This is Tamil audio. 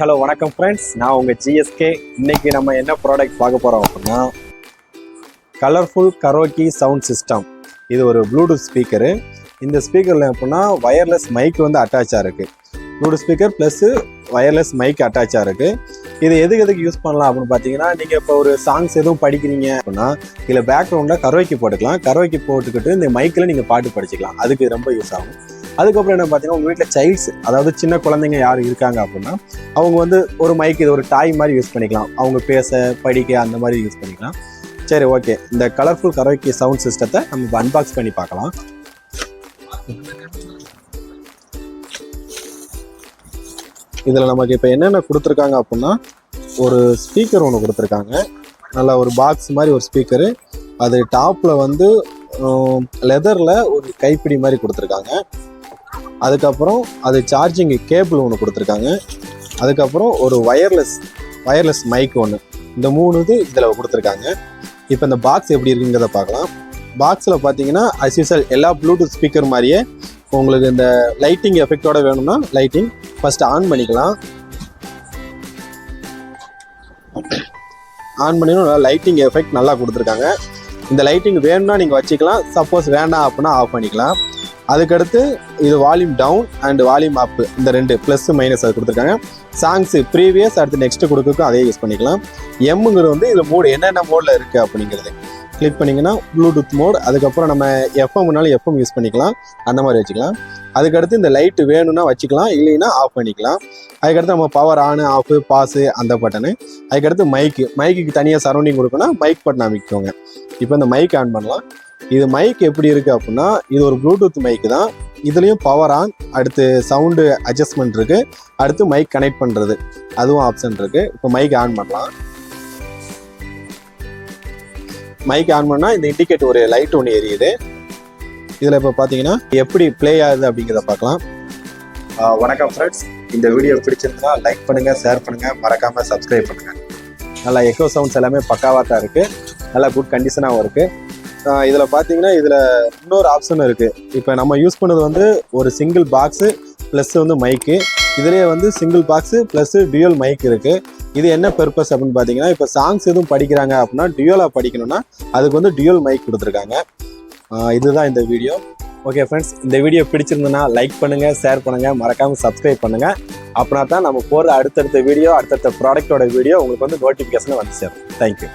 ஹலோ வணக்கம் ஃப்ரெண்ட்ஸ் நான் உங்கள் ஜிஎஸ்கே இன்னைக்கு நம்ம என்ன ப்ராடக்ட் பார்க்க போகிறோம் அப்படின்னா கலர்ஃபுல் கரோக்கி சவுண்ட் சிஸ்டம் இது ஒரு ப்ளூடூத் ஸ்பீக்கரு இந்த ஸ்பீக்கரில் எப்படின்னா வயர்லெஸ் மைக் வந்து அட்டாச்சாக இருக்குது Bluetooth speaker plus wireless mic அட்டாச்சாக இருக்குது இது எதுக்கு எதுக்கு யூஸ் பண்ணலாம் அப்படின்னு பார்த்தீங்கன்னா நீங்கள் இப்போ ஒரு சாங்ஸ் எதுவும் படிக்கிறீங்க அப்படின்னா இதில் பேக்ரவுண்டில் கரோக்கி போட்டுக்கலாம். கரோக்கி போட்டுக்கிட்டு இந்த மைக்கில் நீங்கள் பாட்டு படிச்சுக்கலாம். அதுக்கு ரொம்ப யூஸ் ஆகும். அதுக்கப்புறம் என்ன பார்த்தீங்கன்னா உங்கள் வீட்டில் சைல்ட்ஸ் அதாவது சின்ன குழந்தைங்க யார் இருக்காங்க அப்படின்னா அவங்க வந்து ஒரு மைக் இது ஒரு டாய் மாதிரி யூஸ் பண்ணிக்கலாம். அவங்க பேச படிக்க அந்த மாதிரி யூஸ் பண்ணிக்கலாம். சரி ஓகே இந்த கலர்ஃபுல் கரோக்கி சவுண்ட் சிஸ்டத்தை நம்ம அன்பாக்ஸ் பண்ணி பார்க்கலாம். இதில் நமக்கு இப்போ என்னென்ன கொடுத்துருக்காங்க அப்படின்னா ஒரு ஸ்பீக்கர் ஒன்று கொடுத்துருக்காங்க. நல்லா ஒரு பாக்ஸ் மாதிரி ஒரு ஸ்பீக்கரு அது டாப்பில் வந்து லெதரில் ஒரு கைப்பிடி மாதிரி கொடுத்துருக்காங்க. அதுக்கப்புறம் அது சார்ஜிங் கேபிள் ஒன்று கொடுத்துருக்காங்க. அதுக்கப்புறம் ஒரு ஒயர்லெஸ் ஒயர்லெஸ் மைக் ஒன்று இந்த மூணு இது இதில் கொடுத்துருக்காங்க. இப்போ இந்த பாக்ஸ் எப்படி இருக்குங்கிறத பார்க்கலாம். பாக்ஸில் பார்த்தீங்கன்னா அஸ்யூசல் எல்லா ப்ளூடூத் ஸ்பீக்கர் மாதிரியே உங்களுக்கு இந்த லைட்டிங் எஃபெக்டோட வேணும்னா லைட்டிங் ஃபஸ்ட்டு ஆன் பண்ணிக்கலாம். ஆன் பண்ணினா லைட்டிங் எஃபெக்ட் நல்லா கொடுத்துருக்காங்க. இந்த லைட்டிங் வேணும்னா நீங்கள் வச்சுக்கலாம். சப்போஸ் வேண்டாம் அப்படின்னா ஆஃப் பண்ணிக்கலாம். அதுக்கடுத்து இது volume down and volume up இந்த ரெண்டு ப்ளஸ் மைனஸ் அது கொடுத்துருக்காங்க. சாங்ஸ் ப்ரீவியஸ் அடுத்து நெக்ஸ்ட் கொடுக்கறதுக்கும் அதே யூஸ் பண்ணிக்கலாம். எம்முங்கிறது வந்து இதில் மோடு என்னென்ன மோடில் இருக்குது அப்படிங்கிறது. கிளிக் பண்ணிங்கன்னா ப்ளூடூத் மோட் அதுக்கப்புறம் நம்ம எஃப்எம்னாலும் எஃப்எம் யூஸ் பண்ணிக்கலாம். அந்த மாதிரி வச்சுக்கலாம். அதுக்கடுத்து இந்த லைட்டு வேணும்னா வச்சுக்கலாம் இல்லைன்னா ஆஃப் பண்ணிக்கலாம். அதுக்கடுத்து நம்ம பவர் ஆனு ஆஃபு பாஸு அந்த பட்டனு அதுக்கடுத்து மைக்கு மைக்குக்கு தனியாக சரௌண்டிங் கொடுக்கணும்னா மைக் பட்டன் அமைக்கோங்க. இப்போ இந்த மைக் ஆன் பண்ணலாம். இது மைக் எப்படி இருக்குது அப்படின்னா இது ஒரு ப்ளூடூத் மைக்கு தான். இதுலேயும் பவர் ஆன் அடுத்து சவுண்டு அட்ஜஸ்ட்மெண்ட் இருக்குது அடுத்து மைக் கனெக்ட் பண்ணுறது அதுவும் ஆப்ஷன் இருக்குது இப்போ மைக் ஆன் பண்ணலாம். மைக் ஆன் பண்ணால் இந்த இண்டிகேட் ஒரு லைட் ஒன்று எரியுது. இதில் இப்போ பார்த்தீங்கன்னா எப்படி ப்ளே ஆகுது அப்படிங்கிறத பார்க்கலாம். வணக்கம் ஃப்ரெண்ட்ஸ் இந்த வீடியோ பிடிச்சிருந்தா லைக் பண்ணுங்கள் ஷேர் பண்ணுங்கள் மறக்காமல் சப்ஸ்கிரைப் பண்ணுங்கள் நல்லா எக்கோ சவுண்ட்ஸ் எல்லாமே பக்காவாக தான் இருக்குது நல்லா குட் கண்டிஷனாகவும் இருக்குது இதில் பார்த்தீங்கன்னா இதில் இன்னொரு ஆப்ஷன் இருக்குது இப்போ நம்ம யூஸ் பண்ணது வந்து ஒரு சிங்கிள் பாக்ஸு ப்ளஸ் வந்து மைக்கு இதுலேயே வந்து single box plus dual mic இருக்குது இது என்ன பர்பஸ் அப்படின்னு பார்த்தீங்கன்னா இப்போ சாங்ஸ் எதுவும் படிக்கிறாங்க அப்படின்னா டியூயலாக படிக்கணும்னா அதுக்கு வந்து டியூயல் மைக் கொடுத்துருக்காங்க. இதுதான் இந்த வீடியோ ஓகே ஃப்ரெண்ட்ஸ் இந்த வீடியோ பிடிச்சிருந்ததுன்னா லைக் பண்ணுங்கள் ஷேர் பண்ணுங்கள் மறக்காமல் சப்ஸ்கிரைப் பண்ணுங்கள் அப்படின்னா தான் நம்ம போகிற அடுத்தடுத்த வீடியோ அடுத்தடுத்த ப்ராடக்ட்டோட வீடியோ உங்களுக்கு வந்து நோட்டிஃபிகேஷன் வந்து சேரும். தேங்க்யூ